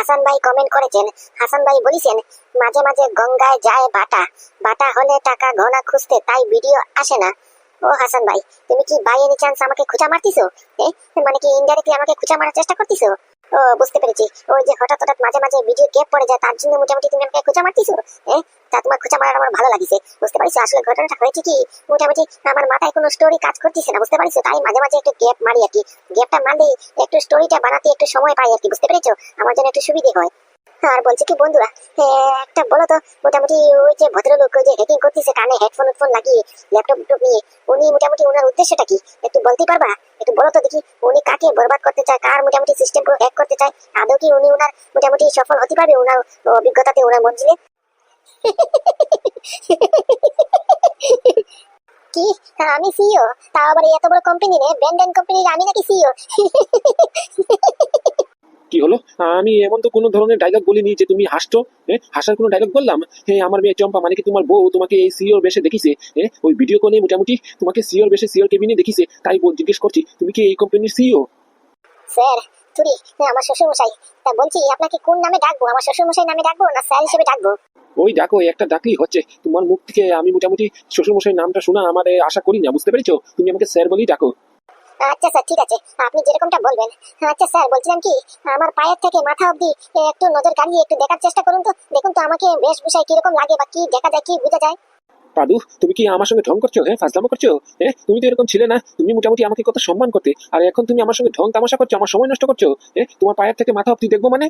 হাসান ভাই কমেন্ট করেছেন। হাসান ভাই বলেছেন, মাঝে মাঝে গঙ্গায় যায় বাটা। বাটা হলে টাকা ঘনা খুঁজতে তাই ভিডিও আসে না। ও হাসান ভাই, তুমি কি বাই এনি চান্স আমাকে খুঁচা মারতিছো? মানে কি ইনডাইরেক্টলি আমাকে খুঁচা মারার চেষ্টা করতিছো? বুঝতে পেরেছি। ওই যে হঠাৎ হঠাৎ মাঝে মাঝে ভিডিও গ্যাপ পড়ে যায়, তার জন্য মোটামুটি তুমি আমাকে খোঁচা মারতেছো? হ্যাঁ? তা তোমার খোঁচা মারার আমার ভালো লাগছে। বুঝতে পারছি আসলে ঘটনাটা হয়েছে কি, মোটামুটি আমার মাথায় কোনো স্টোরি কাজ করতেছে না, বুঝতে পারছ তাই মাঝে মাঝে একটু গ্যাপ মারি আর কি। গ্যাপটা মারলেই একটু স্টোরিটা বানাতে একটু সময় পাই আর কি, বুঝতে পেরেছ? আমার জন্য একটু সুবিধে হয়। আর বলছি কি, বন্ধুরা একটা বলো তো, মোটামুটি ওই যে ভদ্রলোক যে হ্যাকিং করতেছে, কানে হেডফোন হেডফোন লাগিয়ে ল্যাপটপ টুপ নিয়ে, উনি মোটামুটি ওনার উদ্দেশ্যটা কি? একটু বলতে পারবা? একটু বলো তো দেখি, উনি কাকে বরবাদ করতে চায়, কার মোটামুটি সিস্টেম হ্যাক করতে চায়? আদৌ কি উনি ওনার মোটামুটি সফল হতে পারবে ওনার অভিজ্ঞতাতে ওনার মঞ্জিলে কি? আমি সিইও তাও আবার এত বড় কোম্পানি রে ব্যান্ডেন কোম্পানির আমি নাকি সিইও কি হলো? আমি এমন তো কোনো ধরনের ডায়লগ বলিনি যে তুমি হাসছো হ্যাঁ হাসার কোনো ডায়লগ বললাম? হ্যাঁ আমার মেয়ে চম্পা মানে কি তোমার বউ তোমাকে এই সিওর বেশে দেখিছে? হ্যাঁ ওই ভিডিও কলে মোটামুটি তোমাকে সিওর বেশে সিওর কেবিনে দেখিছে। তাই বল- জিজ্ঞেস করছি তুমি কি এই কোম্পানির সিও স্যার তুরি আমার শ্বশুর মশাই তা বলছি আপনাকে কোন নামে ডাকবো? আমার শ্বশুর মশাই নামে ডাকবো না স্যার হিসেবে ডাকবো? ওই ডাকো একটা ডাকলেই হচ্ছে। তোমার মুখ থেকে আমি মোটামুটি শ্বশুর শ্বশুরমশাই নামটা শোনা আমার আশা করি না বুঝতে পেরেছ? তুমি আমাকে স্যার বলেই ডাকো। আচ্ছা স্যার, ঠিক আছে। আপনি যেরকমটা বলবেন। আচ্ছা স্যার, বলছিলাম কি, আমার পায়ের থেকে মাথা অবধি একটু নজর কাড়িয়ে একটু দেখার চেষ্টা করুন তো। দেখুন তো আমাকে বেশভূষায় কীরকম লাগে বা কি দেখা যায়, কি বোঝা যায়। পাদু, তুমি কি আমার সঙ্গে ঢং করছ হ্যাঁ? ফাজলামো করছ? হ্যাঁ তুমি তো এরকম ছিলে না। তুমি মোটামুটি আমাকে কত সম্মান করতে। আর এখন তুমি আমার সঙ্গে ঢং তামাশা করছ, আমার সময় নষ্ট করছ। হ্যাঁ তোমার পায়ের থেকে মাথা অব্দি দেখব মানে?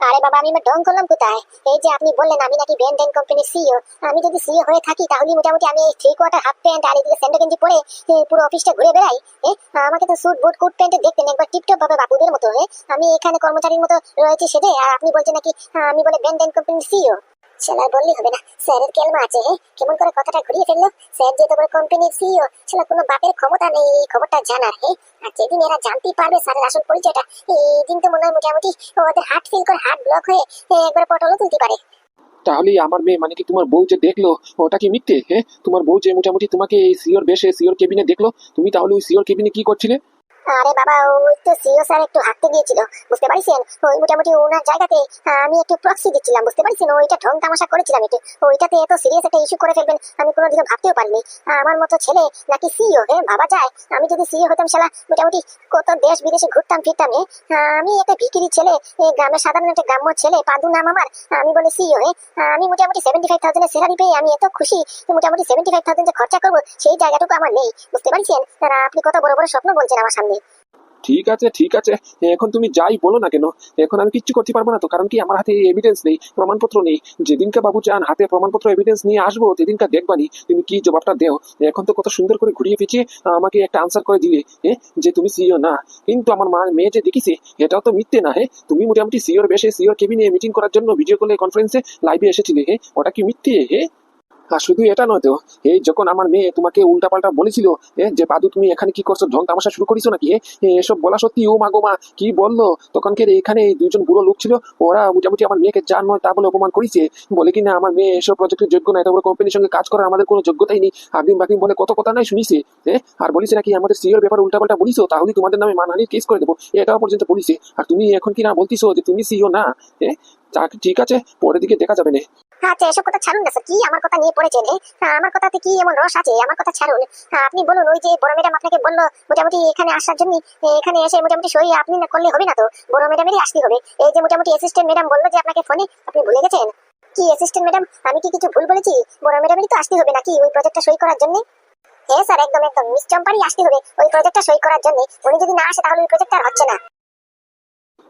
আরে বাবা, আমি ঢং করলাম কোথায়? এই যে আপনি বললেন আমি নাকি ব্যান্ড এন্ড কোম্পানির সিইও আমি যদি সিইও হয়ে থাকি, তাহলে মোটামুটি আমি থ্রি কোয়ার্টার হাফ প্যান্ট আর এদিকে স্যান্ডো গেঞ্জি পরে পুরো অফিসটা ঘুরে বেড়াই আমাকে তো স্যুট বুট কোট প্যান্টে দেখতেন, একবার টিপটপ ভাবে বাবুদের মতো আমি এখানে কর্মচারীর মতো রয়েছি সেদে, আর আপনি বলছেন নাকি আমি বলে ব্যান্ড এন্ড কোম্পানির সিইও সেলার বললেই হবে না। স্যারের কেলমা আছে হ্যাঁ কেমন করে কথাটা ঘুরিয়ে ফেলল? স্যার যে তোমার কোম্পানির সিইও সেটা কোনো বাপের ক্ষমতা নেই, এই খবরটা জানার হ্যাঁ আর যেদিন এরা জানতেই পারবে স্যারের আসল পরিচয়টা, এই দিন তো মনে হয় মোটামুটি ওদের হার্ট ফিল করে হার্ট ব্লক হয়ে একবার পটলও তুলতে পারে। তাহলে আমার মেয়ে মানে কি তোমার বউ যে দেখল, ওটা কি মিথ্যে হ্যাঁ তোমার বউ যে মোটামুটি তোমাকে এই সিওর বেশে সিওর কেবিনে দেখল, তুমি তাহলে ওই সিওর কেবিনে কি করছিলে? আরে বাবা ওই তো সিও স্যার একটু হাঁটতে গিয়েছিল বুঝতে পারছেন ওই মোটামুটি ওনার জায়গাতে আমি একটু প্রক্সি দিচ্ছিলাম বুঝতে পারছেন ওইটা ঢং তামাশা করেছিলাম একটু। ওইটাতে এত সিরিয়াস একটা ইস্যু করে ফেলবেন আমি ভাবতেও পারিনি। আমার মতো ছেলে নাকি সিও? ভাবা যায় আমি যদি সিও হতাম শালা মোটামুটি কত দেশ বিদেশে ঘুরতাম ফিরতাম আহ, আমি একটা ভিকিরি ছেলে গ্রামের সাধারণ একটা গ্রাম্য ছেলে পাদু নাম আমার আমি বলে সিও হ্যাঁ আমি মোটামুটি সেভেন্টি ফাইভ থাউজেন্ডের স্যালারি পেয়ে আমি এত খুশি মোটামুটি সেভেন্টি ফাইভ থাউজেন্ড খরচা করব সেই জায়গাটুকু আমার নেই বুঝতে পারছেন আপনি কত বড় বড় স্বপ্ন বলছেন আমার সামনে। ঠিক আছে ঠিক আছে। এখন তুমি যাই বলো না কেন, এখন আমি কিচ্ছু করতে পারব না তো, কারণ কি আমার হাতে এভিডেন্স নেই, প্রমাণপত্র নেই। যেদিনকে বাবু চান হাতে প্রমাণপত্র এভিডেন্স নিয়ে আসব, সেদিনকে দেখবানি, তুমি কি জবাবটা দেও। এখন তো কত সুন্দর করে ঘুরিয়ে পিছিয়ে আমাকে একটা আনসার করে দিলে হ্যাঁ যে তুমি সিও না। কিন্তু আমার মা মেয়ে যে দেখিছে, এটাও তো মিথ্যে না হ্যাঁ তুমি মোটামুটি সিওর বেশে সিওর কেবিনে মিটিং করার জন্য ভিডিও কলে কনফারেন্সে লাইভে এসেছিলে হ্যাঁ ওটা কি মিথ্যে হ্যাঁ আর শুধু এটা নয় তো এই যখন আমার মেয়ে তোমাকে উল্টাপাল্টা বলেছিল যে বাদু তুমি এখানে কি করছ, ঢং তামাশা শুরু করিছো নাকি এসব বলা সত্যি? ও মা গো মা, কি বলল? তখন কে এখানে এই দুজন বুড়ো লোক ছিল, ওরা মোটামুটি আমার মেয়েকে যা নয় তা বলে অপমান করেছে। বলে কিনা আমার মেয়ে এসব প্রজেক্টের যোগ্য না, এত বড় কোম্পানির সঙ্গে কাজ করার আমাদের কোনো যোগ্যতাই নেই। আগিম বাকিম বলে, কত কথা নাই শুনিছে? আর বলিস নাকি, আমাদের সিওর ব্যাপার উল্টাপাল্টা বলিছো তাহলে তোমাদের নামে মানহানির কেস করে দেবো। এটাও পর্যন্ত বলিছে। আর তুমি এখন কি না বলতিছো যে তুমি সিও না? ঠিক আছে, পরের দিকে দেখা যাবে না। আচ্ছা এসব কথা ছাড়ুন না স্যার। কি আমার কথা নিয়ে পড়েছেন হ্যাঁ, আমার কথাতে কি এমন রস আছে? আমার কথা ছাড়ুন। হ্যাঁ, আপনি বলুন ওই যে বড় ম্যাডাম আপনাকে বলল মোটামুটি এখানে আসার জন্য এখানে এসে মোটামুটি সই আপনি না করলে হবে না তো? বড় ম্যাডামেরই আসতে হবে। এই যে মোটামুটি অ্যাসিস্ট্যান্ট ম্যাডাম বলল যে আপনাকে ফোনে আপনি ভুলে গেছেন? কি অ্যাসিস্ট্যান্ট ম্যাডাম? আমি কি কিছু ভুল বলেছি? বড় ম্যাডামেরই তো আসতে হবে নাকি ওই প্রজেক্টটা সই করার জন্য? হ্যাঁ স্যার একদম একদম। মিস চম্পারই আসতে হবে ওই প্রজেক্টটা সই করার জন্য। উনি যদি না আসে তাহলে ওই প্রজেক্টটা হচ্ছে না।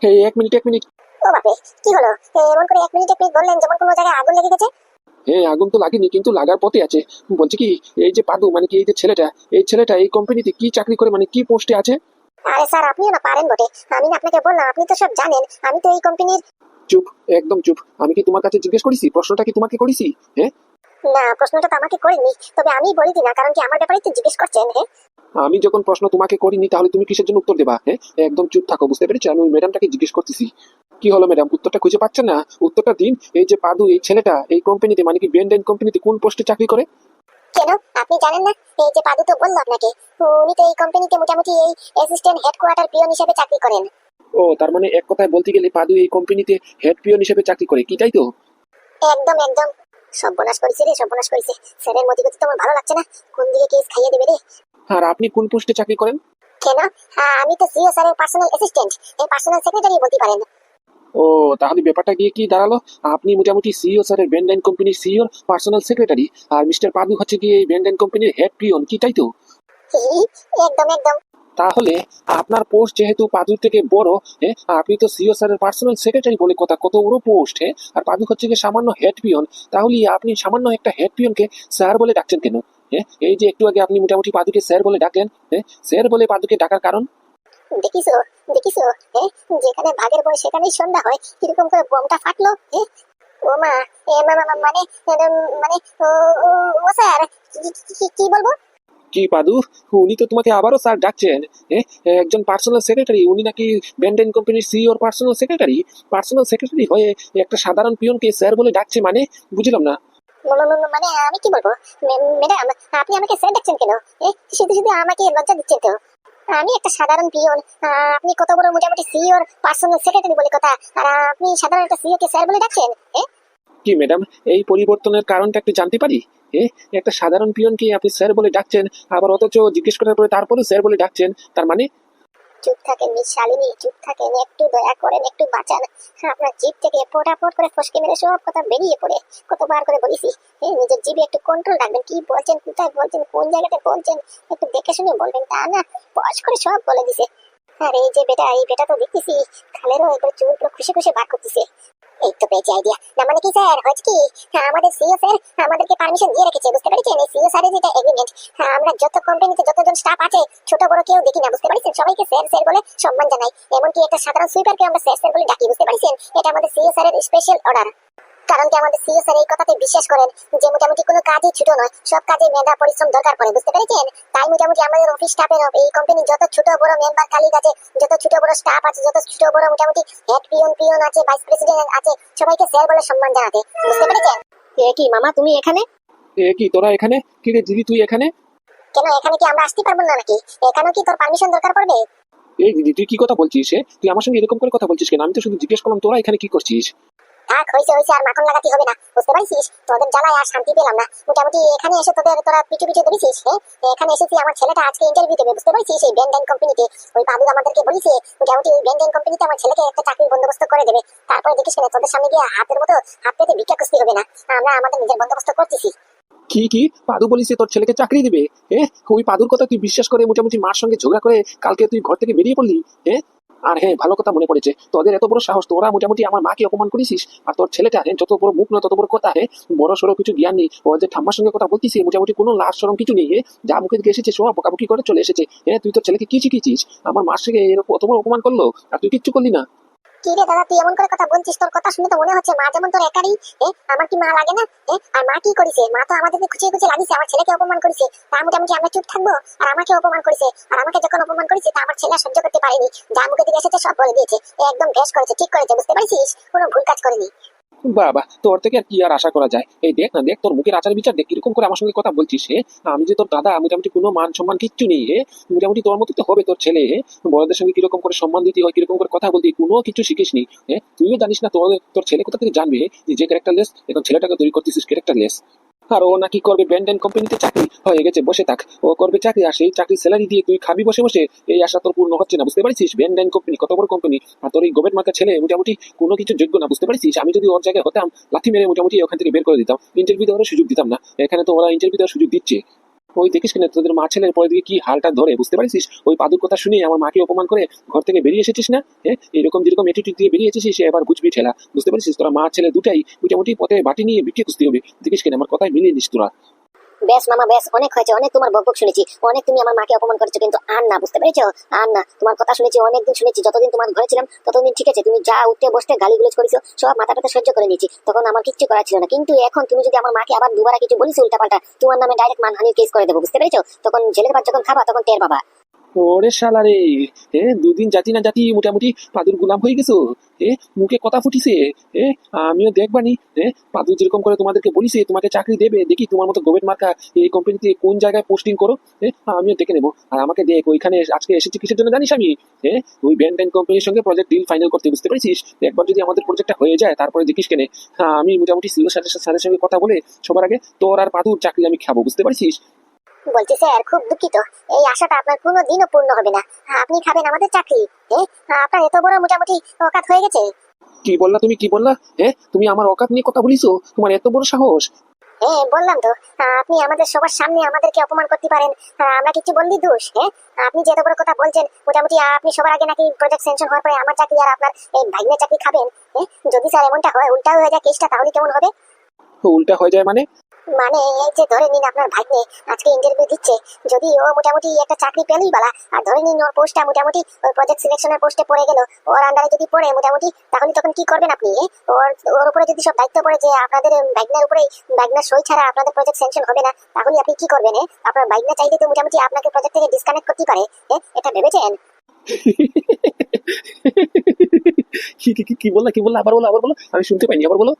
এই এক মিনিট এক মিনিট ও বাপে কি হলো? এমন করে এক মিনিট এক মিনিট বললেন যেমন কোনো জায়গায় আগুন লেগে গেছে? হ্যাঁ আগুন তো লাগেনি কিন্তু লাগার পথে আছে। বলছে কি এই যে পাদু মানে কি এই যে ছেলেটা এই ছেলেটা এই কোম্পানিতে কি চাকরি করে মানে কি পোস্টে আছে? আরে স্যার আপনিও না পারেন বটে। আমি না আপনাকে বললাম আপনি তো সব জানেন আমি তো এই কোম্পানির চুপ একদম চুপ। আমি কি তোমার কাছে জিজ্ঞেস করেছি? প্রশ্নটা কি তোমাকে করেছি? হ্যাঁ? না প্রশ্নটা তো আমাকে করিনি। তবে আমি বলি না কারণ কি আমার ব্যাপারেই তো জিজ্ঞেস করছেন হ্যাঁ? আমি যখন প্রশ্ন তোমাকে করিনি তাহলে তুমি কিসের জন্য উত্তর দেবা? হ্যাঁ? একদম চুপ থাকো বুঝতে পেরেছি? আমি ওই ম্যাডামটাকে জিজ্ঞেস করতেছি। কি হলো ম্যাডাম উত্তরটা খুঁজে পাচ্ছেন না? উত্তরটা দিন। এই যে পাদু এই ছেলেটা এই কোম্পানিতে মানে কি বেন্ড কোম্পানিতে কোন পোস্টে চাকরি করে? কেন? আপনি জানেন না? এই যে পাদু তো বলল আপনাকে উনি তো এই কোম্পানিতে মোটামুটি এই অ্যাসিস্ট্যান্ট হেডকোয়ার্টার পিয়ন হিসেবে চাকরি করেন। ও তার মানে এক কথায় বলতে গেলে পাদু এই কোম্পানিতে হেড পিয়ন হিসেবে চাকরি করে কি তাই তো? একদম একদম। সর্বনাশ করেছে রে সর্বনাশ করেছে। স্যারের মতি গতি তো আমার ভালো লাগছে না? কোন দিকে কেস খাইয়ে দেবে রে? আর আপনি কোন পোস্টে চাকরি করেন? কেন? আমি তো সিও স্যারের পার্সোনাল অ্যাসিস্ট্যান্ট এই পার্সোনাল সেক্রেটারি বলতে পারেন। ও তাহলে ব্যাপারটা গিয়ে কি দাঁড়াল? আপনি মোটামুটি সিইও স্যারের ব্যান্ডাইন কোম্পানির সিইওর পার্সোনাল সেক্রেটারি আর মিস্টার পাদু হচ্ছে গিয়ে এই কোম্পানির হেড পিয়ন কি তাই তো? একদম একদম। তাহলে আপনার পোস্ট যেহেতু পাদুর থেকে বড় হ্যাঁ আপনি তো সিও স্যারের পার্সোনাল সেক্রেটারি বলে কথা কত বড় পোস্ট হ্যাঁ আর পাদু হচ্ছে গিয়ে সামান্য হেড পিয়ন তাহলে আপনি সামান্য একটা হেড পিয়নকে স্যার বলে ডাকছেন কেন? হ্যাঁ এই যে একটু আগে আপনি মোটামুটি পাদুকে স্যার বলে ডাকলেন হ্যাঁ স্যার বলে পাদুকে ডাকার কারণ? দেখিছো দেখিছো হ্যাঁ যেখানে ভাগের বই সেখানেই সন্ধ্যা হয় কীরকম করে বোমটা ফাটলো হ্যাঁ? ও মা মানে মানে ও স্যার কি- বলব? কি পাদু উনি তো তোমাকে আবারও স্যার ডাকছেন হ্যাঁ একজন পার্সোনাল সেক্রেটারি উনি নাকি ব্যান্ডেন কোম্পানির সিইওর পার্সোনাল সেক্রেটারি পার্সোনাল সেক্রেটারি হয়ে একটা সাধারণ পিয়নকে স্যার বলে ডাকছে মানে বুঝলাম না। মানে আমি কি বলব? ম্যাডাম, আপনি আমাকে স্যার ডাকছেন কেন? শুধু শুধু আমাকে লজ্জা দিচ্ছেন তো আমি একটা সাধারণ পিয়ন আপনি কত বড় মোটামুটি সিওর পার্সোনাল সেক্রেটারি বলে কথা, আর আপনি সাধারণ একটা সিও কে স্যার বলে ডাকছেন কি, ম্যাডাম, এই পরিবর্তনের কারণটা একটু জানতে পারি? একটা সাধারণ পিয়নকে আপনি স্যার বলে ডাকছেন, আবার অথচ জিজ্ঞেস করার পরে তারপরে স্যার বলে ডাকছেন, তার মানে চুপ থাকেন মিস শালিনী, চুপ থাকেন, একটু দয়া করেন, একটু বাঁচান। আপনার জিভ থেকে ফোটাফোট করে ফসকে মেরে সব কথা বেরিয়ে পড়ে। কতবার করে বলেছি হ্যাঁ নিজের জিভে একটু কন্ট্রোল রাখবেন। কি বলছেন, কোথায় বলছেন, কোন জায়গাতে বলছেন, একটু দেখে শুনে বলবেন, তা না, বয়স করে সব বলে দিছে। আর, এই যে বেটা, এই বেটা তো দেখতেছি, খালেরও একবার চুল পুরো খুশি খুশি বার করতেছে। এই তো পেয়েছি আইডিয়া না মানে কি স্যার হয়েছে কি? হ্যাঁ, আমাদের সিও স্যার আমাদেরকে পারমিশন দিয়ে রেখেছে বুঝতে পেরেছেন? এই সিও স্যারের যেটা এগ্রিমেন্ট আমরা যত কোম্পানিতে যতজন স্টাফ আছে ছোট বড় কেউ দেখি না বুঝতে পারছেন? সবাইকে স্যার স্যার বলে সম্মান জানাই। এমনকি একটা সাধারণ সুইপারকে আমরা স্যার স্যার বলে ডাকি বুঝতে পারছেন? এটা আমাদের সিও স্যারের স্পেশাল অর্ডার কারণ কি আমাদের সিও স্যার এই কথাতে বিশ্বাস করেন যে মোটামুটি কোনো কাজই ছোট নয় সব কাজে মেধা পরিশ্রম দরকার পড়ে বুঝতে পেরেছেন? তাই মোটামুটি আমাদের অফিস স্টাফের এই কোম্পানি যত ছোট বড় মেম্বার কালিগ আছে যত ছোট বড় স্টাফ আছে যত ছোট বড় মোটামুটি হেড পিয়ন পিয়ন আছে ভাইস প্রেসিডেন্ট আছে সবাইকে স্যার বলে সম্মান জানাতে বুঝতে পেরেছেন? এ কি মামা তুমি এখানে? এ কি তোরা এখানে? কি রে দিদি তুই এখানে? কেন এখানে কি আমরা আসতে পারব না নাকি? এখানে কি তোর পারমিশন দরকার পড়বে? এই দিদি তুই কি কথা বলছিস তুই আমার সঙ্গে এরকম করে কথা বলছিস কেন? আমি তো শুধু জিজ্ঞেস করলাম তোরা এখানে কি করছিস? হয়েছে হয়েছে, আর মাখন লাগাতে হবে না। বুঝতে পারছিস? তোদের জ্বালায় আর শান্তি পেলাম না। মোটামুটি এখানে এসে তোদের, তোরা হ্যাঁ? এখানে এসেছি, আমার ছেলেটা আজকে ইন্টারভিউ দেবে, বুঝতে পারছিস? এই কোম্পানিতে ওই বাবু আমাদেরকে বলেছে, মোটামুটি ওই কোম্পানিতে আমার ছেলেকে একটা চাকরির বন্দোবস্ত করে দেবে। তারপরে দেখিস না, তোদের সামনে গিয়ে হাতের মতো হাত পেতে ভিক্ষা কুস্তি হবে না। আমরা আমাদের নিজের বন্দোবস্ত করতেছি। কি কি? পাদু বলিস তোর ছেলেকে চাকরি দিবে এ ওই পাদুর কথা তুই বিশ্বাস করে মোটামুটি মার সঙ্গে ঝগড়া করে কালকে তুই ঘর থেকে বেরিয়ে পড়লি হ্যাঁ? আর হ্যাঁ ভালো কথা মনে পড়েছে। তোদের এত বড় সাহস, তোরা মোটামুটি আমার মাকে অপমান করেছিস? আর তোর ছেলেটা হ্যাঁ যত বড় মুখ নয় তত বড় কথা হ্যাঁ বড় সড়ো কিছু জ্ঞান নেই। ও যে ঠাম্মার সঙ্গে কথা বলতিস মোটামুটি কোনো লাশ সরম কিছু নেই হ্যাঁ? যা মুখে দিকে এসেছে, সব বকাবকি করে চলে এসেছে। হ্যাঁ তুই তোর ছেলেকে কি শিখিয়েছিস? আমার মার সঙ্গে এরকম অত বড় অপমান করল? আর তুই কিচ্ছু করলি না। কি রে দাদা, তুই এমন করে কথা বলছিস? তোর কথা শুনে তো মনে হচ্ছে মা যেমন তোর একারই আমার কি মা লাগে না? আর মা কি করেছে? মা তো আমাদেরকে খুঁচিয়ে খুঁচিয়ে লাগিয়েছে আমার ছেলেকে অপমান করেছে। তা মোটামুটি আমরা চুপ থাকব, আর আমাকে অপমান করেছে। আর আমাকে যখন অপমান করেছে, তা আমার ছেলে সহ্য করতে পারেনি। যা মুখে দিকে এসেছে, সব বলে দিয়েছে। একদম বেশ করেছে, ঠিক করেছে, বুঝতে পারছিস? কোনো ভুল কাজ করেনি। বাবা, তোর থেকে আর কি আর আশা করা যায়? এই দেখ না, দেখ তোর মুখের আচার বিচার, দেখ কীরকম করে আমার সঙ্গে কথা বলছিস, হে। আমি যে তোর দাদা, মোটামুটি কোনো মান সম্মান কিচ্ছু নেই, হে। মোটামুটি তোর মতো তো হবে তোর ছেলে, হে। বড়দের সঙ্গে কীরকম করে সম্মান দিতে হয়, কীরকম করে কথা বলতে কোনো কিছু শিখিস নি হ্যাঁ তুইও জানিস না তোর তোর ছেলে কোথা থেকে জানবে যে ক্যারেক্টার লেস এখন ছেলেটাকে তৈরি করতেছিস ক্যারেক্টার লেস আর ও নাকি করবে ব্যান্ড অ্যান্ড কোম্পানিতে চাকরি? হয়ে গেছে, বসে থাক। ও করবে চাকরি, আর সেই চাকরি স্যালারি দিয়ে তুই খাবি বসে বসে? এই আশা তোর পূর্ণ হচ্ছে না, বুঝতে পারছিস? অ্যান্ড কোম্পানি কত বড় কোম্পানি? আর তোর এই গোবেট মার্কা ছেলে মোটামুটি কোনো কিছু যোগ্য না, বুঝতে পারছিস? আমি যদি ওর জায়গায় হতাম, লাথি মেরে মোটামুটি ওখান থেকে বের করে দিতাম। ইন্টারভিউ দেওয়ার সুযোগ দিতাম না। এখানে তো ওরা ইন্টারভিউ দেওয়ার সুযোগ দিচ্ছে। ওই দেখিস কিনা, তোদের মা ছেলের পরে দিকে কি হালটা ধরে, বুঝতে পারছিস? ওই পাদুর কথা শুনে আমার মাকে অপমান করে ঘর থেকে বেরিয়ে এসেছিস না? হ্যাঁ? এরকম যেরকম অ্যাটিটিউড দিয়ে বেরিয়ে এসেছিস সে এবার বুঝবি ঠেলা। বুঝতে পারছিস? তোরা মা, ছেলে দুটাই মোটামুটি পথে বাটি নিয়ে বিক্রি খুঁজতে হবে। দেখিস কিনা, আমার কথায় মিলিয়ে নিস তোরা। বেশ, মামা, বেশ, অনেক হয়েছে, অনেক তোমার বকবক শুনেছি, অনেক তুমি আমার মাকে অপমান করেছ, কিন্তু আর না বুঝতে পেরেছ? আর না তোমার কথা শুনেছি, অনেকদিন শুনেছি, যতদিন তোমার ঘরে ছিলাম, ততদিন ঠিক আছে, তুমি যা উঠতে বসতে গালি গুলোজ করেছ সব মাথা পেতে সহ্য করে নিয়েছি, তখন আমার কিচ্ছু করা ছিল না, কিন্তু এখন তুমি যদি আমার মাকে আবার দুবার কিছু বলিস উল্টাপাল্টা, তোমার নামে ডাইরেক্ট মানহানির কেস করে দেবো, বুঝতে পেরেছ? তখন জেলের ভাত যখন খাবা, তখন টের পাবা। ওরে শালা রে। এ, দুদিন জাতি না জাতি মোটামুটি পাদুর গুলাম হয়ে গেছো। এ, মুখে কথা ফুটিছে। এ, আমিও দেখবানি। এ পাদু যেরকম করে তোমাদেরকে বলিছে, তোমাকে চাকরি দেবে। দেখি তোমার মতো গোবেট মার্কা এই কোম্পানিতে কোন জায়গায় পোস্টিং করো। এ, আমিও দেখে নেব। আর আমাকে দেখ, ওইখানে আজকে এসেছি কিসের জন্য জানিস আমি? এ, ওই ব্যান্ড কোম্পানির সঙ্গে প্রজেক্ট ডিল ফাইনাল করতে, বুঝতে পেরেছিস? একবার যদি আমাদের প্রজেক্টটা হয়ে যায়, তারপরে দেখিস কেনে। হ্যাঁ আমি মোটামুটি সিও স্যারের সঙ্গে কথা বলে সবার আগে তোর আর পাদুর চাকরি আমি খাব, বুঝতে পারছিস? বলছি স্যার খুব দুঃখিত। এই আশাটা আপনার কোনো দিনও পূর্ণ হবে না। আপনি খাবেন আমাদের চাকরি এ আপনার এত বড় মোটামুটি অকাত হয়ে গেছে? কি বললা তুমি কি বললা? হ্যাঁ তুমি আমার অকাত নিয়ে কথা বলিছো? তোমার এত বড় সাহস। হ্যাঁ বললাম তো। আপনি আমাদের সবার সামনে আমাদেরকে অপমান করতে পারেন। আমরা কিছু বললি দোষ হ্যাঁ? আপনি যে এত বড় কথা বলছেন মোটামুটি আপনি সবার আগে নাকি প্রজেক্ট সেনশন হওয়ার পরে আমার চাকরি আর আপনার এই ভাগ্নের চাকরি খাবেন হ্যাঁ? যদি স্যার এমনটা হয় উল্টা হয়ে যায় কেসটা তাহলে কেমন হবে? উল্টা হয়ে যায় মানে? মানে এই যে ধরে নিন আপনার ভাগ্নে আজকে ইন্টারভিউ দিচ্ছে, যদি ও মোটামুটি একটা চাকরি পেলেই বলা। আর ধরে নিন ওর পোস্টটা মোটামুটি ওই প্রজেক্ট সিলেকশনের পোস্টে পড়ে গেল, ওর আন্ডারে যদি পড়ে মোটামুটি, তাহলে তখন কি করবেন আপনি ওর ওর উপরে যদি সব দায়িত্ব পড়ে যে আপনাদের ভাগ্নের উপরে ভাগ্নের সই ছাড়া আপনাদের প্রজেক্ট সেনশন হবে না, তাহলে আপনি কি করবেন আপনার ভাগ্না চাইলে তো মোটামুটি আপনাকে প্রজেক্ট থেকে ডিসকানেক্ট করতে পারে এটা ভেবেছেন? কি বললা কি বললা? আবার বলো আবার বলো, আমি শুনতে পাইনি, আবার বলো।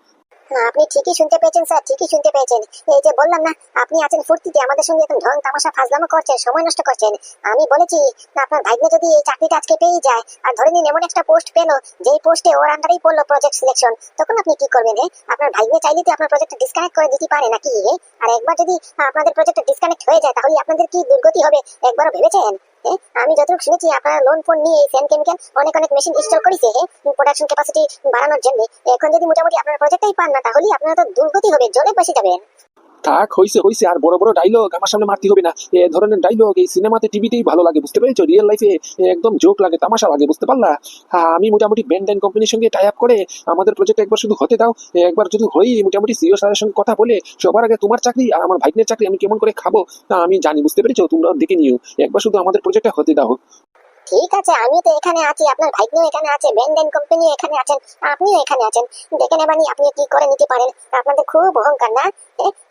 আপনি ঠিকই শুনতে পেয়েছেন, স্যার, ঠিকই শুনতে পেয়েছেন এই যে বললাম না, আপনি আছেন ফুর্তিতে, আমাদের সঙ্গে এখন তামাশা, ফাজলামো করছেন, সময় নষ্ট করছেন আমি বলেছি আপনার ভাগ্নে যদি এই চাকরিটা আজকে পেয়ে যায়, আর ধরে নিন এমন একটা পোস্ট পেল, যেই পোস্টে ওর আন্ডারেই পড়ল প্রজেক্ট সিলেকশন তখন আপনি কি করবেন? আপনার ভাগ্নে চাইলে তো আপনার ডিসকানেক্ট করে দিতে পারে নাকি? আর একবার যদি আপনাদের প্রজেক্টটা ডিসকানেক্ট হয়ে যায়, তাহলে আপনাদের কি দুর্গতি হবে, একবারও ভেবেছেন আমি যতটুকু শুনেছি, আপনারা লোন ফোন নিয়ে এই সেন কেমিক্যাল অনেক অনেক মেশিন ইনস্টল করেছে প্রোডাকশন ক্যাপাসিটি বাড়ানোর জন্য। এখন যদি মোটামুটি আপনার প্রজেক্টটাই পান না তাহলে আপনারা তো দুর্গতি হবে জলে বসে যাবেন। থাক হইছে হইছে আর বড় বড় ডায়লগ আমার সামনে মারতে হবে না। এ ধরনের ডায়লগ এই সিনেমাতে টিভিতেই ভালো লাগে বুঝতে পেরেছ? রিয়েল লাইফে একদম জোক লাগে তামাশা লাগে বুঝতে পারলা? হ্যাঁ, আমি মোটামুটি ব্যান্ড কোম্পানির সঙ্গে টাই আপ করে আমাদের প্রজেক্ট একবার শুধু হতে দাও। একবার যদি হই মোটামুটি সিও স্যারের সঙ্গে কথা বলে সবার আগে তোমার চাকরি আর আমার ভাগ্নের চাকরি আমি কেমন করে খাব তা আমি জানি বুঝতে পেরেছ? তোমরা দেখে নিও। একবার শুধু আমাদের প্রজেক্টটা হতে দাও। ঠিক আছে আমিও তো এখানে আছি, আপনার ভাইকেও এখানে আছে ব্যান্ডেন কোম্পানিও এখানে আছেন, আপনিও এখানে আছেন। দেখে নেবানি আপনি কি করে নিতে পারেন? আপনাদের খুব অহংকার, না?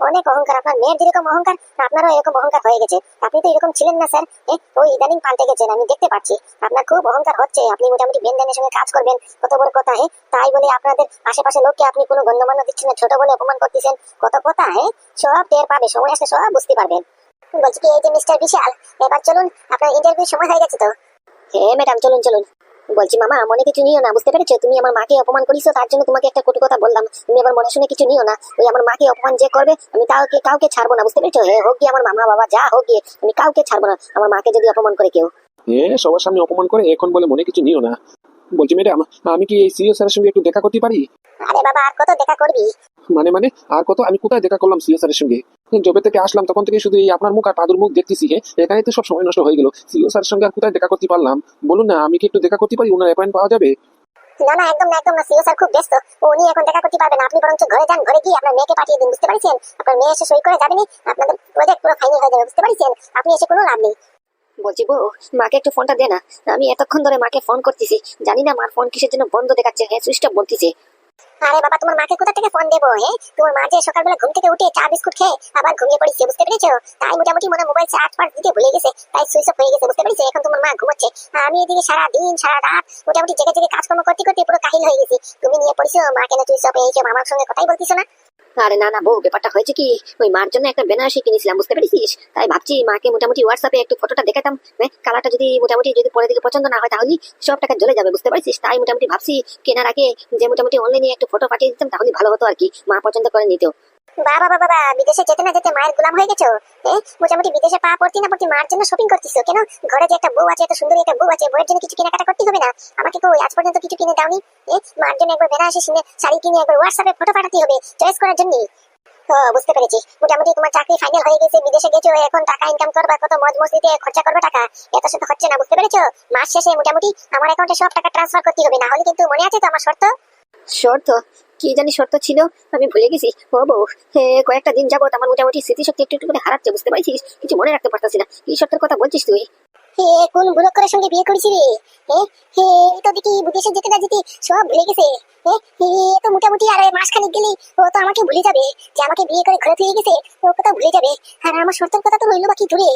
অনেক অহংকার, আপনার মেয়ের যেরকম অহংকার, আপনারও এরকম অহংকার হয়ে গেছে। আপনি তো এরকম ছিলেন না, স্যার। ওই ইদানিং পাল্টে গেছেন, আমি দেখতে পাচ্ছি। আপনার খুব অহংকার হচ্ছে, আপনি মোটামুটি ব্যান্ডেনের সঙ্গে কাজ করবেন, কত বড় কথা হ্যাঁ তাই বলে আপনাদের আশেপাশে লোককে আপনি কোনো গণ্যমান্য দিচ্ছেন না, ছোট বলে অপমান করতেছেন। কত কথা হ্যাঁ সব টের পাবে, সময় আসলে সব বুঝতে পারবেন। বলছি কি, এই যে মিস্টার বিশাল, এবার চলুন, আপনার ইন্টারভিউ সময় হয়ে গেছে তো? হ্যাঁ ম্যাডাম, চলুন চলুন। বলছি, মামা, মনে কিছু নিও না, বুঝতে পেরেছ? তুমি আমার মাকে অপমান করিছো, তার জন্য তোমাকে একটা কটু কথা বললাম। তুমি আমার মনে শুনে কিছু নিও না। ওই আমার মাকে অপমান যে করবে, আমি কাউকে কাউকে ছাড়বো না, বুঝতে পেরেছ? হ্যাঁ হোক গিয়ে আমার মামা, বাবা, যা হোক গিয়ে, আমি কাউকে ছাড়বো না। আমার মাকে যদি অপমান করে কেউ। হ্যাঁ সবার সামনে অপমান করে, এখন বলে মনে কিছু নিও না। বলছি ম্যাডাম আমি কি এই সিও স্যারের সঙ্গে একটু দেখা করতে পারি? আরে বাবা আর কত দেখা করবি? মানে মানে আর কত? আমি কোথায় দেখা করলাম সিও স্যারের সঙ্গে? জবে থেকে আসলাম তখন থেকে শুধু এই আপনার মুখ আর পাদুর মুখ দেখতেছি হে। এখানে তো সব সময় নষ্ট হয়ে গেল। সিও স্যারের সঙ্গে আর কোথায় দেখা করতে পারলাম? বলুন না আমি কি একটু দেখা করতে পারি? ওনার অ্যাপয়েন্ট পাওয়া যাবে? না না একদম না একদম না সিও স্যার খুব ব্যস্ত। উনি এখন দেখা করতে পারবেন আপনি বরঞ্চ ঘরে যান ঘরে গিয়ে আপনার মেয়েকে পাঠিয়ে দিন বুঝতে পারছেন? আপনার মেয়ে এসে সই করে যাবেনি আপনাদের প্রজেক্ট পুরো ফাইনাল হয়ে যাবে বুঝতে পারছেন? আপনি এসে কোনো লাভ নেই। বলছি, বউ, মাকে একটু ফোনটা দে না। আমি এতক্ষণ ধরে মাকে ফোন করতেছি। জানি না মার ফোন কিসের জন্য বন্ধ দেখাচ্ছে হ্যাঁ সুইচ অফ বলতেছে। আরে বাবা, তোমার মাকে কোথা থেকে ফোন দেবো হ্যাঁ? তোমার মা যে সকালবেলা ঘুম থেকে উঠে চা, বিস্কুট খেয়ে আবার ঘুমিয়ে পড়েছে, বুঝতে পেরেছ? তাই মোটামুটি মনে মোবাইল চার্জ ফার্জ দিতে ভুলে গেছে, তাই সুইচ অফ হয়ে গেছে, বুঝতে পেরেছ? এখন তোমার মা ঘুমাচ্ছে। আমি এদিকে সারা দিন সারা রাত মোটামুটি জেগে জেগে কাজকর্ম করতে করতে পুরো কাহিল হয়ে গেছি। তুমি নিয়ে পড়েছো, মা কেন সুইচ অফ হয়ে আমার সঙ্গে কথাই বলতিছো না। আরে না না বউ ব্যাপারটা হয়েছে কি? ওই মার জন্য একটা বেনারসি কিনেছিলাম বুঝতে পেরেছিস? তাই ভাবছি মাকে মোটামুটি হোয়াটসঅ্যাপে একটু ফটোটা দেখাতাম হ্যাঁ, কালারটা যদি মোটামুটি যদি পরে দিকে পছন্দ না হয় তাহলে সব টাকা জ্বলে যাবে বুঝতে পারছিস? তাই মোটামুটি ভাবছি কেনার আগে যে মোটামুটি অনলাইনে একটু ফটো পাঠিয়ে দিতাম তাহলে ভালো হতো আর কি মা পছন্দ করে নিত বাবা বাবা বাবা, বিদেশে যেতে না যেতে মায়ের গোলাম হয়ে গেছো? মোটামুটি বিদেশে পা পড়তি না পড়তি, মার জন্য শপিং করতেছো কেন? ঘরে যে একটা বউ আছে এত সুন্দরী একটা বউ আছে, বউয়ের জন্য কিছু কেনাকাটা করতে হবে না। আমাকে কই, আজ পর্যন্ত কিছু কিনে দাওনি? মার জন্য একবার বেনারসি সিনে শাড়ি কিনে একবার হোয়াটসঅ্যাপে ফটো পাঠাতে হবে চয়েস করার জন্য বুঝতে পেরেছি। মোটামুটি তোমার চাকরি ফাইনাল হয়ে গেছে, বিদেশে গেছো, এখন টাকা ইনকাম করবা, কত মজ মস্তিতে খরচা করবে টাকা? এত শত হচ্ছে না, বুঝতে পেরেছ? মাস শেষে মোটামুটি আমার অ্যাকাউন্টে সব টাকা ট্রান্সফার করতে হবে, না হলে কিন্তু মনে আছে তো আমার শর্ত? শর্ত? কি জানি শর্ত ছিল, আমি ভুলে গেছি। ও বউ কয়েকটা দিন যাবত আমার মোটামুটি স্মৃতিশক্তি একটু একটু করে হারাচ্ছে, বুঝতে পারছিস? কিছু মনে রাখতে পারতাছি না। কি শর্তের কথা বলছিস তুই? হে, কোন বুলকরের সঙ্গে বিয়ে করেছি রে? হে হে তো দেখি বিদেশে যেতে না যেতে সব ভুলে গেছে। হে তো মোটামুটি আর মাস খানিক গেলেই ও তো আমাকে ভুলে যাবে। যে আমাকে বিয়ে করে ঘরে ফিরে গেছে ও কথা ভুলে যাবে। আর আমার শর্তের কথা তো রইল বাকি দূরে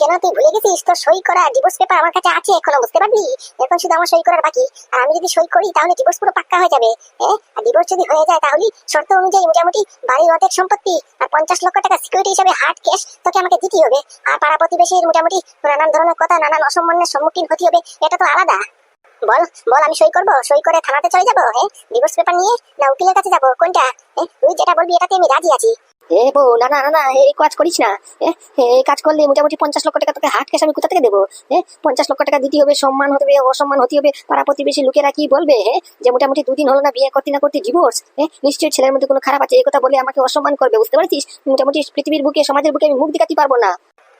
কেন তুই ভুলে গেছিস? তোর সই করা ডিভোর্স পেপার আমার কাছে আছে এখনও, বুঝতে পারলি? এখন শুধু আমার সই করার বাকি। আর আমি যদি সই করি, তাহলে ডিভোর্স পুরো পাক্কা হয়ে যাবে। হ্যাঁ আর ডিভোর্স যদি হয়ে যায়, তাহলে শর্ত অনুযায়ী মোটামুটি বাড়ির অর্ধেক সম্পত্তি আর পঞ্চাশ লক্ষ টাকা সিকিউরিটি হিসেবে হার্ড ক্যাশ তোকে আমাকে দিতে হবে। আর পাড়া প্রতিবেশীর মোটামুটি নানান ধরনের কথা, নানান অসম্মানের সম্মুখীন হতে হবে। এটা তো আলাদা। বল বল, আমি সই করব? সই করে থানাতে চলে যাব হ্যাঁ? ডিভোর্স পেপার নিয়ে না উকিলের কাছে যাব? কোনটা? হ্যাঁ? তুই যেটা বলবি এটাতে আমি রাজি আছি। বউ, না না না এই কাজ করিস না। এই কাজ করলে মোটামুটি পঞ্চাশ লক্ষ টাকা তোকে হাট আমি কোথা থেকে দেবো? এ, পঞ্চাশ লক্ষ টাকা দিতে হবে, সম্মান হতে হবে, অসম্মান হতে হবে, পাড়া প্রতিবেশী লোকেরা কি বলবে হ্যাঁ? যে মোটামুটি দুদিন হলো না বিয়ে করতে না করতে ডিভোর্স হ্যাঁ? নিশ্চয়ই ছেলের মধ্যে কোনো খারাপ আছে এই কথা বলে আমাকে অসম্মান করবে, বুঝতে পারছিস? মোটামুটি পৃথিবীর বুকে, সমাজের বুকে আমি মুখ দেখাতে পারব না।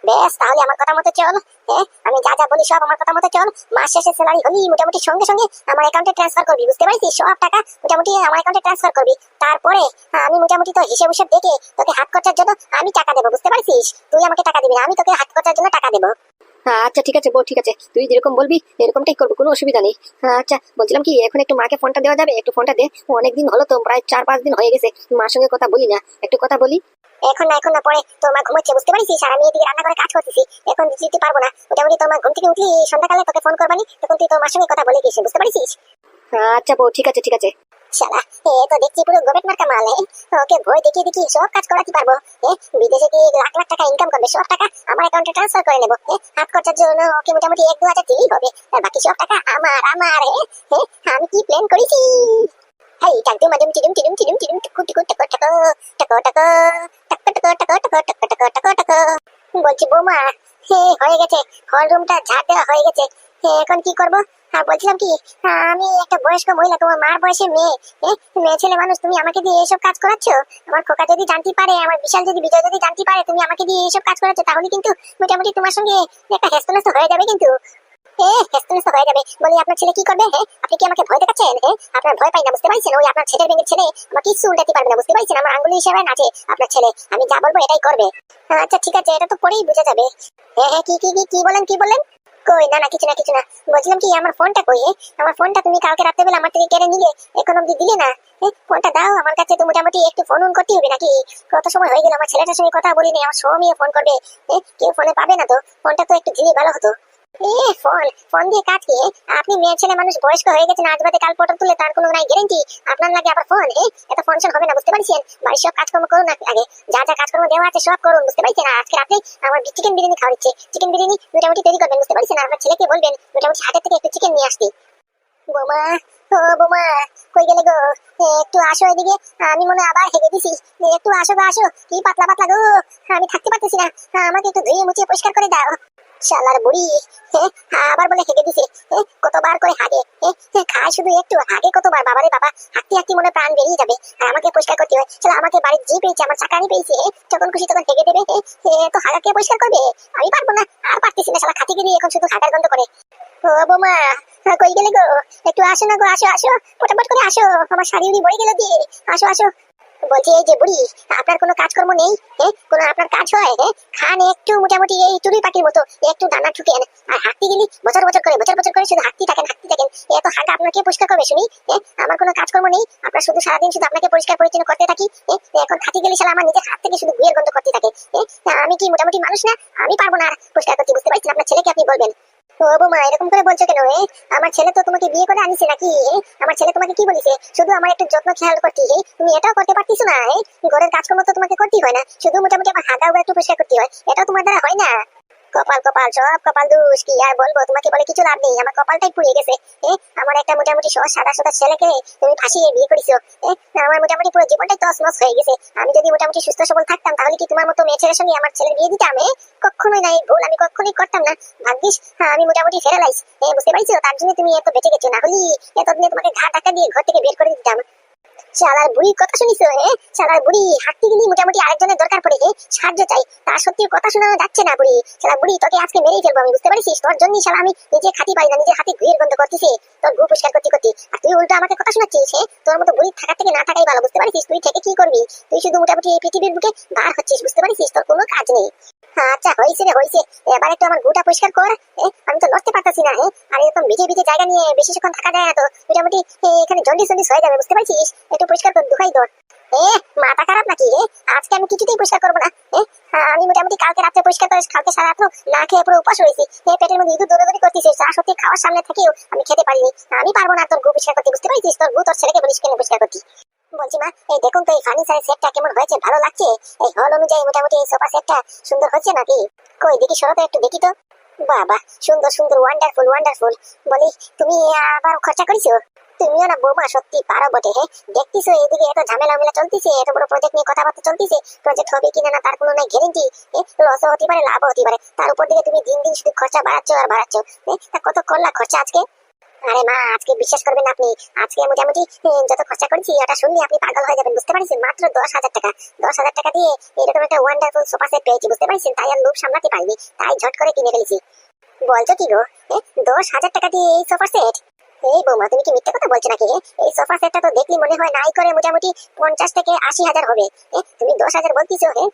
বেশ তাহলে আমার কথা মতো চল হ্যাঁ? আমি যা যা বলি সব আমার কথা মতো চল। মাস শেষে স্যালারি হলি মোটামুটি সঙ্গে সঙ্গে আমার অ্যাকাউন্টে ট্রান্সফার করবি বুঝতে পারছিস? সব টাকা মোটামুটি আমার অ্যাকাউন্টে ট্রান্সফার করবি। তারপরে হ্যাঁ, আমি মোটামুটি তো হিসেব হিসেব দেখে তোকে হাত খরচার জন্য আমি টাকা দেবো বুঝতে পারছিস? তুই আমাকে টাকা দিবি আমি তোকে হাত খরচার জন্য টাকা দেবো। আচ্ছা ঠিক আছে বউ ঠিক আছে। তুই যেরকম বলবি এরকমটাই করব কোনো অসুবিধা নেই। আচ্ছা বলছিলাম কি এখন একটু মাকে ফোনটা দেওয়া যাবে? একটু ফোনটা দে অনেকদিন হলো তো প্রায় চার পাঁচ দিন হয়ে গেছে। মার সঙ্গে কথা বলি না। একটু কথা বলি। এখন না এখন না পরে তোর মা ঘুমাচ্ছে বুঝতে পারছিস আর আমি এদিকে রান্না করে কাজ করতেছি। এখন দিতে পারব না। মোটামুটি মা ঘুম থেকে উঠলি সন্ধ্যাকালে তোকে ফোন করবানি তখন তুই তোর মার সঙ্গে কথা বলে গেছিস বুঝতে পারছিস আচ্ছা বউ ঠিক আছে ঠিক আছে। শালা, এ তো দেখছি পুরো গোবেট মার্কা মাল ওকে ভয় দেখিয়ে দেখিয়ে সব কাজ করাতে পারব বিদেশে লাখ লাখ টাকা ইনকাম করবে, সব টাকা আমার অ্যাকাউন্টে ট্রান্সফার করে নেব হাত খরচার জন্য ওকে মোটামুটি এক দু হাজার দিলেই হবে বাকি সব টাকা আমার আমার আমি কি প্ল্যান করেছি? হাই, টুকু টুকু টাকো টাকো টাকো টাকো টাকো টাকো টাকো টাকো টাকো টাকো টাকো বলছি, বৌমা হয়ে গেছে, হল রুমটা ঝাড় দেওয়া হয়ে গেছে এখন কি করব? আর বলছিলাম কি আমি একটা বয়স্ক মহিলা, তোমার মার বয়সে মেয়ে। মেয়ে ছেলে মানুষ, তুমি আমাকে দিয়ে কাজ করাচ্ছ? আমার খোকা যদি জানতে পারে, আমার বিশাল যদি বিজয় যদি জানতে পারে, তুমি আমাকে দিয়ে কাজ করাচ্ছ, তাহলে কিন্তু মোটামুটি তোমার সঙ্গে একটা হয়ে যাবে কিন্তু। হয়ে আপনার ছেলে হ্যাঁ? হ্যাঁ? আমি যা বলব এটাই করবে। আচ্ছা ঠিক আছে, এটা তো পরেই বোঝা যাবে। হ্যাঁ হ্যাঁ কি কি বলেন কি বলেন? কই, না না, কিছু না কিছু না। বলছিলাম কি, আমার ফোনটা কই আমার ফোনটা তুমি কালকে রাত্রে বেলা আমার থেকে কেড়ে নিলে, এখন অব্দি দিলে না ফোনটা দাও, আমার কাছে তো মোটামুটি একটু ফোন অন করতে হবে নাকি? কত সময় হয়ে গেল, আমার ছেলেটার সঙ্গে কথা বলিনি, আমার সৌমিও ফোন করবে কেউ ফোনে পাবে না তো? ফোনটা তো একটু দিলে ভালো হতো। ফোন? ফোন দিয়ে আপনি মেয়ে ছেলে মানুষ, বয়স্ক হয়ে গেছেন, আজ বাদে কাল পটল তুলে তার কোনো নাই গ্যারেন্টি আপনার লাগে আবার ফোন এ, এত ফোন শোন হবে না, বুঝতে পারছেন? সব কাজকর্ম করুন আগে। যা যা কাজকর্ম দেওয়া আছে সব করুন, বুঝতে পারছেন? আজকে রাতে আমার চিকেন বিরিয়ানি খাওয়া চিকেন বিরিয়ানি মোটামুটি তৈরি করবেন, বুঝতে পারছেন? ছেলেকে বলবেন, মোটামুটি হাটের থেকে একটু চিকেন নিয়ে আসতে। বোমা, ও বোমা, কই গেলে গো? একটু আসো এদিকে। আমি মনে আবার হেগে দিছি একটু আসো গো, আসো। কি পাতলা পাতলা গো? আমি থাকতে পারতেছি না। আমাকে একটু ধুয়ে মুছিয়ে পরিষ্কার করে দাও। শালার বুড়ি। আবার বলে হেগে দিছে। কতবার করে হাগে হে, হে, খায় শুধু একটু। হাগে কতবার? বাবারে বাবা হাঁটতে হাঁটতে মনে প্রাণ বেরিয়ে যাবে। আর আমাকে পরিষ্কার করতে হয়। চলো আমাকে বাড়ির যে পেয়েছে আমার চাকানি পেয়েছে যখন খুশি তখন হেগে দেবে তো হাগাকে পরিষ্কার করবে? আমি পারব না। আর পারতেছি না শালা খাতি গিয়ে এখন শুধু হাগার গন্ধ করে। ও বোমা হ্যাঁ, কই গেলে গো? একটু আসো না গো আসো আসো। পটাপট করে আসো। আমার শাড়ি উড়ি বড়ে গেল দিয়ে। আসো আসো। বলছি, এই যে বুড়ি, আপনার কোনো কাজকর্ম নেই হ্যাঁ কোনো আপনার কাজ হয় হ্যাঁ খান একটু মোটামুটি এই চুরি পাখির মতো, একটু দানা ঠুকেন আর হাঁটতে গেলি, বছর বছর করে, বছর বছর করে শুধু হাঁটতে থাকেন হাঁটতে থাকেন। এত হাঁটা আপনাকে পরিষ্কার করবে, শুনি? হ্যাঁ আমার কোনো কাজকর্ম নেই, আপনার শুধু সারাদিন শুধু আপনাকে পরিষ্কার পরিচ্ছন্ন করতে থাকি হ্যাঁ এখন খাতি গেলে শালা, আমার নিজের হাত থেকে শুধু গুয়ের গন্ধ করতে থাকে হ্যাঁ আমি কি মোটামুটি মানুষ না? আমি পারব না আর পরিষ্কার করতে, বুঝতে পারছি আপনার ছেলেকে আপনি বলবেন। ও এরকম করে বলছো কেন? আমার ছেলে তো তোমাকে বিয়ে করে আনিছে নাকি আমার ছেলে তোমাকে কি বলিছে শুধু আমার একটু যত্ন খেয়াল করতে? তুমি এটাও করতে পারতিস না ঘরের কাজকর্ম তো তোমাকে করতেই হয় না, শুধু মোটামুটি আমার একটু পরিষ্কার করতে হয়, এটাও তোমার দ্বারা হয় না কপাল কপাল সব কপাল দুষ কি আর বলব? তোমাকে বলে কিছু লাভ নেই। আমার কপালটাই পুড়ে গেছে আমার একটা মোটামুটি সহজ সাদা সাদা ছেলেকে তুমি ফাঁসিয়ে বিয়ে করেছ আমার মোটামুটি পুরো জীবনটাই তসমস হয়ে গেছে। আমি যদি মোটামুটি সুস্থ সবল থাকতাম তাহলে কি তোমার মতো মেয়ে ছেলের সঙ্গে আমার ছেলের বিয়ে দিতাম? কখনোই না এই ভুল আমি কখনোই করতাম না। ভাগ্যিস হ্যাঁ, আমি মোটামুটি ফেরালাইস বুঝতে পারছ? তার জন্য তুমি এত বেঁচে গেছো না হলে এতদিনে তোমাকে ঘা ধাক্কা দিয়ে ঘর থেকে বের করে দিতাম। শালার বুড়ির কথা শুনিস এ শালার বুড়ি, হাঁটতে গেলি মোটামুটি আরেকজনের দরকার পড়ে সাহায্য চাই। তার সত্যি কথা শোনানো যাচ্ছে না বুড়ি। শালা বুড়ি, তোকে আজকে মেরেই ফেলব আমি, বুঝতে পারিস তোর জন্য শালা আমি নিজে খাতি পারি না, নিজের হাতে ঘুয়ের গন্ধ করতেছি। তোর গু পরিষ্কার করতে করতে। আর তুই উল্টো আমাকে কথা শোনাচ্ছিস হ্যাঁ? তোর মতো বুড়ি থাকার থেকে না থাকাই ভালো, বুঝতে পারিস তুই থেকে কি করবি? তুই শুধু মোটামুটি এই পৃথিবীর বুকে বার হচ্ছিস, বুঝতে পারিস তোর কোনো কাজ নেই। আচ্ছা রে এবার একটু আমার পরিষ্কার কর আমি তো পারতাছি না আর এরকম ভিজে ভিজে জায়গা নিয়ে থাকা যায় না তো মোটামুটি এখানে জন্ডিস জন্ডিস হয়ে যাবে বুঝতে পারছিস? একটু পরিষ্কার কর দুখাই এ মাথা খারাপ নাকি আজকে আমি কিছুতেই পরিষ্কার করব না হ্যাঁ, আমি মোটামুটি কালকে রাত্রে পরিষ্কার করে কালকে সারা রাত্র না খেয়ে পুরো উপাস রয়েছি। পেটের মধ্যে ইঁদুর দৌড়াদৌড়ি করতেছিস যা সত্যি খাওয়ার সামনে থেকেও আমি খেতে পারিনি। আমি পারব না তোর গু পরিষ্কার করতে বুঝতে পারছিস? তোর গু তোর ছেলেকে বলিস কেন পরিষ্কার করতি। বলছি মা, এই দেখুন তো এই ফার্নিচারের সেটটা কেমন হয়েছে, ভালো লাগছে? এই হল অনুযায়ী মোটামুটি এই সোফা সেটটা সুন্দর হচ্ছে নাকি? কই, দেখি সরো তো একটু দেখি তো। বাবা, সুন্দর সুন্দর ওয়ান্ডারফুল ওয়ান্ডারফুল বলি, তুমি আবার খরচা করেছ? তুমিও না বৌমা, সত্যি পারো বটে, হে? দেখতেছো এদিকে এত ঝামেলা মেলা চলতেছে, এত বড় প্রজেক্ট নিয়ে কথাবার্তা চলতেছে। প্রজেক্ট হবে কিনা না, তার কোনো নাই গ্যারেন্টি লসও হতে পারে, লাভও হতে পারে। তার উপর দিকে তুমি দিন দিন শুধু খরচা বাড়াচ্ছ আর বাড়াচ্ছ। তা কত করলা খরচা আজকে? আরে মা, আজকে বিশ্বাস করবেন আপনি। আজকে মোটামুটি যত খরচা করেছি, এটা শুনলে আপনি পাগল হয়ে যাবেন, বুঝতে পারছেন? মাত্র দশ হাজার টাকা। দশ হাজার টাকা দিয়ে এরকম একটা ওয়ান্ডারফুল সোফা সেট পেয়েছি, বুঝতে পারছেন? তাই আর লোভ সামলাতে পারিনি, তাই ঝট করে কিনে ফেলেছি। বলছো কি গো? দশ হাজার টাকা দিয়ে এই সোফা সেট এই বৌমা, তুমি কি মিথ্যে কথা বলছো নাকি এই সোফা সেটটা তো দেখলি মনে হয় নাই করে মোটামুটি পঞ্চাশ থেকে আশি হাজার হবে। তুমি দশ হাজার বলতিছো, হে?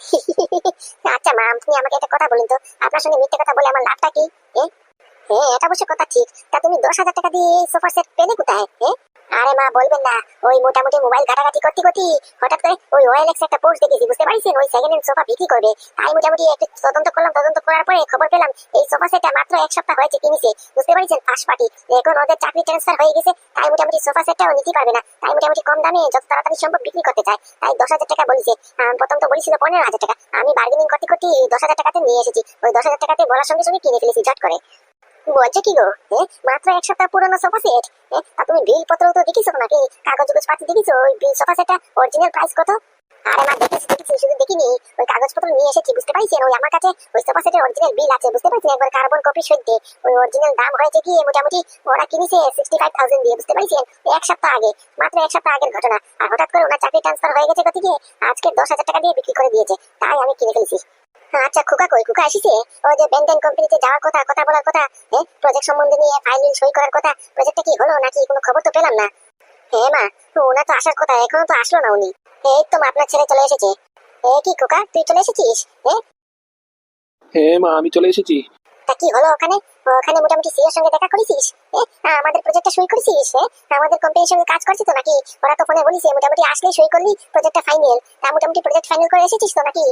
আচ্ছা মা, আপনি আমাকে একটা কথা বলুন তো। আপনার সঙ্গে মিথ্যে কথা বলে আমার লাভটা কি? এ? হ্যাঁ হয়ে? কম দামে তাড়াতাড়ি সম্ভব বিক্রি করতে চায়। তাই দশ হাজার টাকা বলেছে। প্রথম তো বলেছিল পনেরো হাজার টাকা। আমি বার্গেনিং করতে করতে দশ হাজার টাকাতে নিয়ে এসেছি। ওই দশ হাজার টাকাতে বলার সঙ্গে সঙ্গে কিনে ফেলেছি, ঝট করে। বলছো কি গো? মাত্র এক সপ্তাহ পুরনো সোফা সেট তা তুমি বিল পত্র তো নাকি? কাগজ পাতি ওই বিল সোফা সেটটা অরিজিনাল প্রাইস কত? আরে মা শুধু দেখিনি। ওই কাগজপত্র নিয়ে এসেছি, বুঝতে ওই আমার কাছে ওই সোফা সেটের অরিজিনাল বিল আছে, বুঝতে একবার কার্বন কপি ওই অরিজিনাল দাম হয়েছে কি? মোটামুটি ওরা কিনেছে সিক্সটি ফাইভ থাউজেন্ড দিয়ে, বুঝতে পারছেন এক সপ্তাহ আগে, মাত্র এক সপ্তাহ আগের ঘটনা। আর হঠাৎ করে ওনার চাকরি ট্রান্সফার হয়ে গেছে আজকে দশ হাজার টাকা দিয়ে বিক্রি করে দিয়েছে। তাই আমি কিনে ফেলেছি। আচ্ছা খোকা কই? খোকা আসিছে? ওই যে বেন্টেন কোম্পানিতে যাওয়ার কথা কথা বলার কথা হ্যাঁ প্রজেক্ট সম্বন্ধে নিয়ে ফাইল সই করার কথা প্রজেক্টটা কি হলো নাকি কোনো খবর তো পেলাম না? হ্যাঁ মা ওনার তো আসার কথা এখনও তো আসলো না উনি। এই তো আপনার ছেলে চলে এসেছে। এ কি খোকা তুই চলে এসেছিস? হ্যাঁ হ্যাঁ মা আমি চলে এসেছি। তা কি হলো ওখানে? ওখানে মোটামুটি সিএর সঙ্গে দেখা করেছিস? আমাদের প্রজেক্টটা সই করেছিস? হ্যাঁ আমাদের কোম্পানির সঙ্গে কাজ করছিস তো নাকি? ওরা তো ফোনে বলিস মোটামুটি আসলেই সই করলি প্রজেক্টটা ফাইনাল তা মোটামুটি প্রজেক্ট ফাইনাল করে এসেছিস তো নাকি?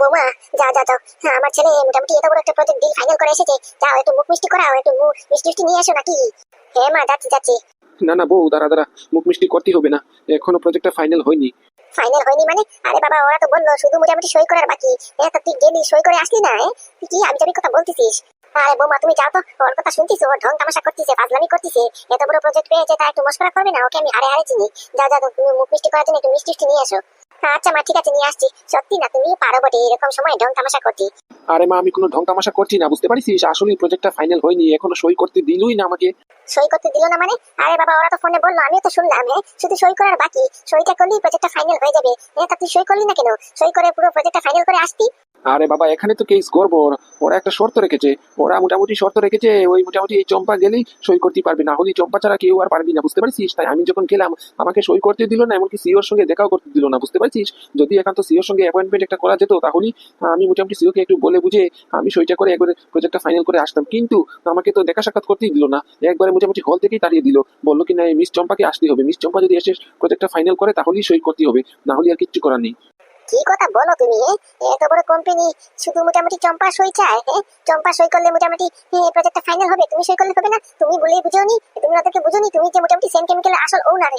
বোমা যা যা যাও। হ্যাঁ আমার ছেলে মোটামুটি এত বড় একটা প্রজেক্ট ডিল ফাইনাল করে এসেছে। যাও একটু মুখ মিষ্টি করাও একটু মুখ মিষ্টি মিষ্টি নিয়ে এসো নাকি? হ্যাঁ মা যাচ্ছি যাচ্ছি। না না বউ দাঁড়া দাঁড়া। মুখ মিষ্টি করতে হবে না। এখনও প্রজেক্টটা ফাইনাল হয়নি। ফাইনাল হয়নি মানে? আরে বাবা ওরা তো বলল শুধু মোটামুটি সই করার বাকি। তা তুই গেলি সই করে আসলি না? তুই কি আমি যাবি কথা বলতেছিস? আরে বৌমা তুমি যাও তো ওর কথা শুনতিস ওর ঢং তামাশা করতেছে ফাজলামি করতেছে। এত বড় প্রজেক্ট পেয়েছে তা একটু মস্করা করবে না? ওকে আমি হারে হারে চিনি। যা যা তুমি মুখ মিষ্টি করার জন্য একটু মিষ্টি মিষ্টি নিয়ে আসো। আচ্ছা মা ঠিক আছে নিয়ে আসছি। সত্যি না তুমি পারো বটে এরকম সময় ঢং তামাশা করতে। আরে মা আমি কোনো ঢং তামাশা করছি না বুঝতে পারিস আসলে প্রজেক্টটা ফাইনাল হয়নি এখনও সই করতে দিলই না আমাকে। সই করতে দিল না মানে? আরে বাবা ওরা তো ফোনে বলল আমিও তো শুনলাম হ্যাঁ? শুধু সই করার বাকি। সইটা করলেই প্রজেক্টটা ফাইনাল হয়ে যাবে। হ্যাঁ তা তুই সই করলি না কেন? সই করে পুরো প্রজেক্টটা ফাইনাল করে আসতি। আরে বাবা, এখানে তো কেস করব। ওরা একটা শর্ত রেখেছে। ওরা মোটামুটি শর্ত রেখেছে, ওই মোটামুটি এই চম্পা গেলেই সই করতে পারবে। না হলে চম্পা ছাড়া কেউ আর পারবি না, বুঝতে পারছিস? তাই আমি যখন গেলাম, আমাকে সই করতে দিল না, এমনকি সিওর সঙ্গে দেখাও করতে দিল না, বুঝতে পারছিস? যদি একান্ত সিওর সঙ্গে অ্যাপয়েন্টমেন্ট একটা করা যেত, তাহলে আমি মোটামুটি সিওকে একটু বলে বুঝে আমি সইটা করে একবারে প্রজেক্টটা ফাইনাল করে আসতাম। কিন্তু আমাকে তো দেখা সাক্ষাৎ করতেই দিল না। একবারে মোটামুটি হল থেকেই তাড়িয়ে দিল। বলল কি, না মিস চম্পাকে আসতে হবে। মিস চম্পা যদি এসে প্রজেক্টটা ফাইনাল করে, তাহলেই সই করতে হবে। না হলে আর কিচ্ছু করার নেই। কি কথা বলো তুমি এ? এত বড় কোম্পানি শুধু মোটামুটি চম্পা সই চায় এ? চম্পা সই করলে মোটামুটি প্রজেক্টটা ফাইনাল হবে, তুমি সই করলে হবে না তুমি বলে বুঝোনি, তুমি ওদেরকে বুঝোনি, তুমি যে মোটামুটি সেম কেমিক্যালের আসল ওনার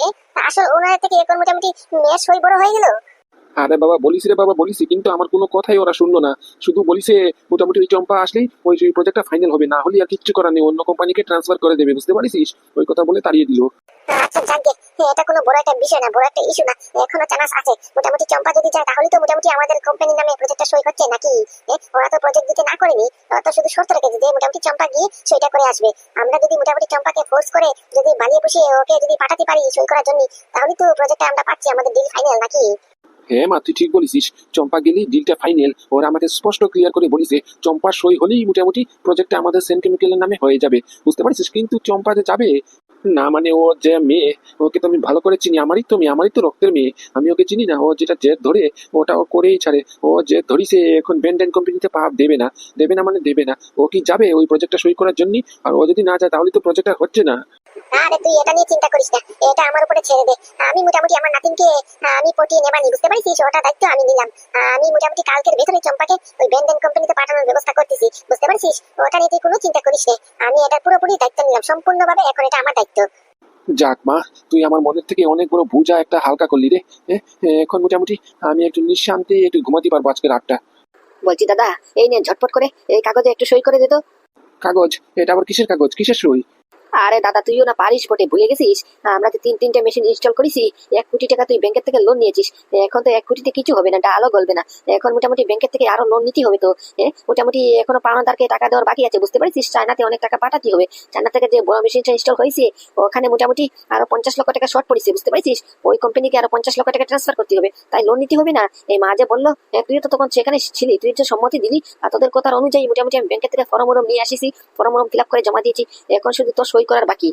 আসল ওনার থেকে এখন মোটামুটি মেয়ের সই বড় হয়ে গেল আরে বাবা বলিস রে বাবা বলিস কিন্তু আমার কোনো কথাই ওরা শুনলো না। শুধু বলিছে মোটামুটি ওই চম্পা আসলেই ওই প্রজেক্টটা ফাইনাল হবে। না হলে আর কিচ্ছু করার নেই। অন্য কোম্পানিকে ট্রান্সফার করে দেবে, বুঝতে পারিস ওই কথা বলে তাড়িয়ে দিল। আচ্ছা এটা কোনো বড় একটা বিষয় না, বড় একটা ইস্যু না। এখনও চান্স আছে। মোটামুটি চম্পা যদি যায় তাহলে তো মোটামুটি আমাদের নামে প্রজেক্টটা সই হচ্ছে নাকি? ওরা তো প্রজেক্ট দিতে না করেনি। ওরা তো শুধু শর্ত রেখেছে যে মোটামুটি চম্পা গিয়ে সইটা করে আসবে। আমরা যদি মোটামুটি চম্পাকে ফোর্স করে যদি বানিয়ে পুষিয়ে ওকে যদি পাঠাতে পারি সই করার জন্য, তাহলে তো প্রজেক্টটা আমরা পাচ্ছি, আমাদের ডিল ফাইনাল নাকি? হ্যাঁ মা, তুই ঠিক বলিস চম্পা গেলেই ডিলটা ফাইনাল ওরা আমাকে স্পষ্ট ক্লিয়ার করে বলিছে, চম্পা সই হলেই মোটামুটি প্রজেক্টটা আমাদের সেন্ট কেমিক্যালের নামে হয়ে যাবে। বুঝতে পারছিস? কিন্তু চম্পা যে যাবে না মানে ও যে মেয়ে, ওকে তো আমি ভালো করে চিনি, আমারই তো মেয়ে, আমারই তো রক্তের মেয়ে, আমি ওকে চিনি না, ও যেটা জেদ ধরে ওটা ও করেই ছাড়ে, ও যে ধরিছে এখন বেন্ডেন কোম্পানিতে পা দেবে না দেবে না মানে দেবে না, ও কি যাবে ওই প্রজেক্টটা সই করার জন্য আর ও যদি না যায়, তাহলে তো প্রজেক্টটা হচ্ছে না। আরে তুই এটা নিয়ে চিন্তা করিস না, এটা আমার উপরে ছেড়ে দে, আমি মোটামুটি আমার নাতিনকে, আমি পটিয়ে নেবানি বুঝতে পারছিস ওটা দায়িত্ব আমি নিলাম, আমি মোটামুটি কালকের ভেতরে চম্পাকে ওই বেন্ডেন কোম্পানিতে পাঠানোর ব্যবস্থা করতেছি, বুঝতে পারছিস? ওটা নিয়ে তুই কোনো চিন্তা করিস না, আমি এটা পুরোপুরি দায়িত্ব নিলাম, সম্পূর্ণভাবে এখন এটা আমার দায়িত্ব। যাক মা তুই আমার মনের থেকে অনেক বড় বোঝা একটা হালকা করলি রে। এখন মোটামুটি আমি একটু নিঃশান্তি একটু ঘুমাতে পারব আজকে রাতটা। বলছি দাদা এই নিয়ে ঝটপট করে এই কাগজে একটু সই করে দিত কাগজ? এটা আবার কিসের কাগজ? কিসের সই? আরে দাদা তুইও না পারিস বটে ভুলে গেছিস? আমরা তো তিন তিনটে মেশিন ইনস্টল করেছি এক কোটি টাকা তুই ব্যাংকের থেকে লোন নিয়েছিস। এখন তো এক কোটিতে কিছু হবে না ডালও গলবে না। এখন মোটামুটি ব্যাংকের থেকে আরও লোন নিতে হবে তো এ, মোটামুটি এখনও পাওনাদারকে টাকা দেওয়ার বাকি আছে বুঝতে পারছিস চায়নাতে অনেক টাকা পাঠাতে হবে। চায়না থেকে যে বড় মেশিনটা ইনস্টল হয়েছে ওখানে মোটামুটি আরও পঞ্চাশ লক্ষ টাকা শর্ট পড়েছে বুঝতে পারছিস ওই কোম্পানিকে আরও পঞ্চাশ লক্ষ টাকা ট্রান্সফার করতে হবে। তাই লোন নিতে হবে না। এই মা যে বলল তুই তো তখন সেখানে ছিলি তুই যে সম্মতি দিলি আর তোদের কথার অনুযায়ী মোটামুটি আমি ব্যাংকের থেকে ফর্ম নিয়ে আসিছি ফর্ম ফরম ফিল আপ করে জমা দিয়েছি। এখন শুধু তোর সই করার বাকি।